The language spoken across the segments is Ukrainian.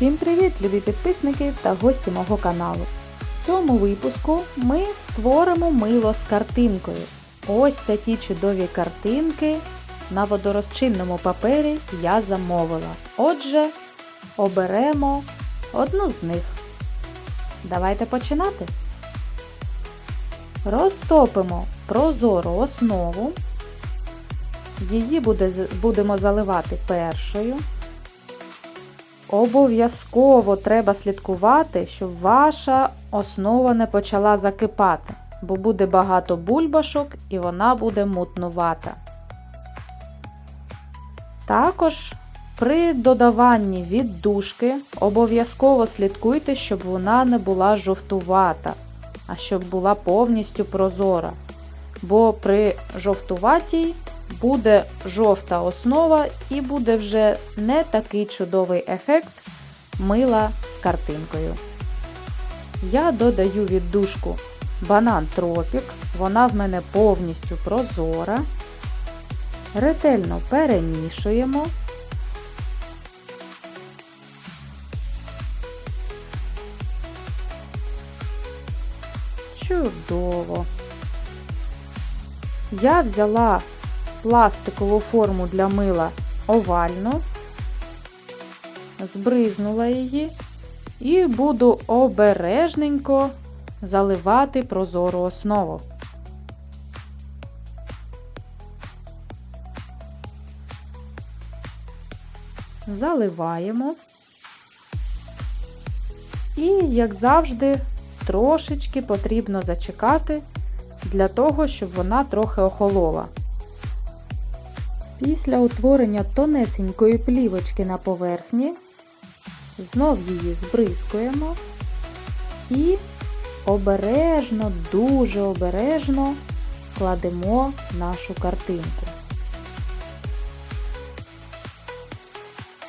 Всім привіт, любі підписники та гості мого каналу. В цьому випуску ми створимо мило з картинкою. Ось такі чудові картинки на водорозчинному папері я замовила. Отже, оберемо одну з них. Давайте починати. Розтопимо прозору основу. Її буде, будемо заливати першою. Обов'язково треба слідкувати, щоб ваша основа не почала закипати, бо буде багато бульбашок і вона буде мутнувата. Також при додаванні віддушки обов'язково слідкуйте, щоб вона не була жовтувата, а щоб була повністю прозора. Бо при жовтуватій буде жовта основа і буде вже не такий чудовий ефект мила з картинкою. Я додаю віддушку банан тропік, вона в мене повністю прозора. Ретельно перемішуємо. Чудово! Я взяла пластикову форму для мила овальну, збризнула її і буду обережненько заливати прозору основу. Заливаємо. І, як завжди, трошечки потрібно зачекати для того, щоб вона трохи охолола. Після утворення тонесенької плівочки на поверхні, знов її збризкуємо і обережно, дуже обережно кладемо нашу картинку.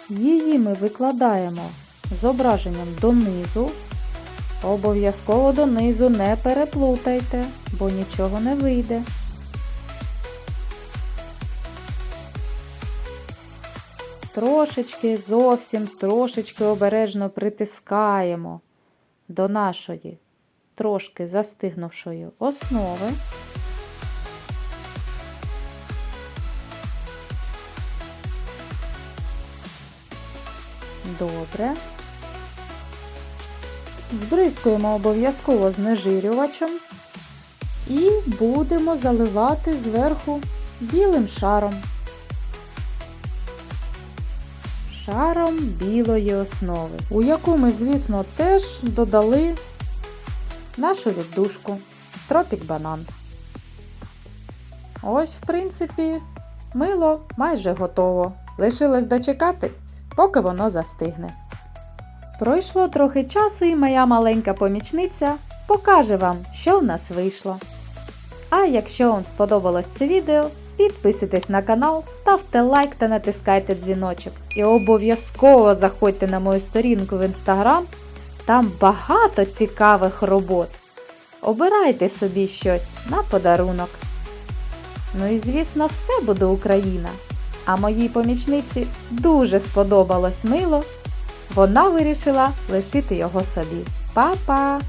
Її ми викладаємо зображенням донизу. Обов'язково донизу не переплутайте, бо нічого не вийде. Трошечки, зовсім трошечки обережно притискаємо до нашої трошки застигнувшої основи. Добре. Збризкуємо обов'язково знежирювачем і будемо заливати зверху білим шаром. Шаром білої основи, у яку ми, звісно, теж додали нашу віддушку тропік банан. Ось, в принципі, мило майже готово. Лишилось дочекати, поки воно застигне. Пройшло трохи часу, і моя маленька помічниця покаже вам, що в нас вийшло. А якщо вам сподобалось це відео, підписуйтесь на канал, ставте лайк та натискайте дзвіночок. І обов'язково заходьте на мою сторінку в інстаграм, там багато цікавих робот. Обирайте собі щось на подарунок. Ну і звісно, все буде Україна. А моїй помічниці дуже сподобалось мило. Вона вирішила лишити його собі. Па-па!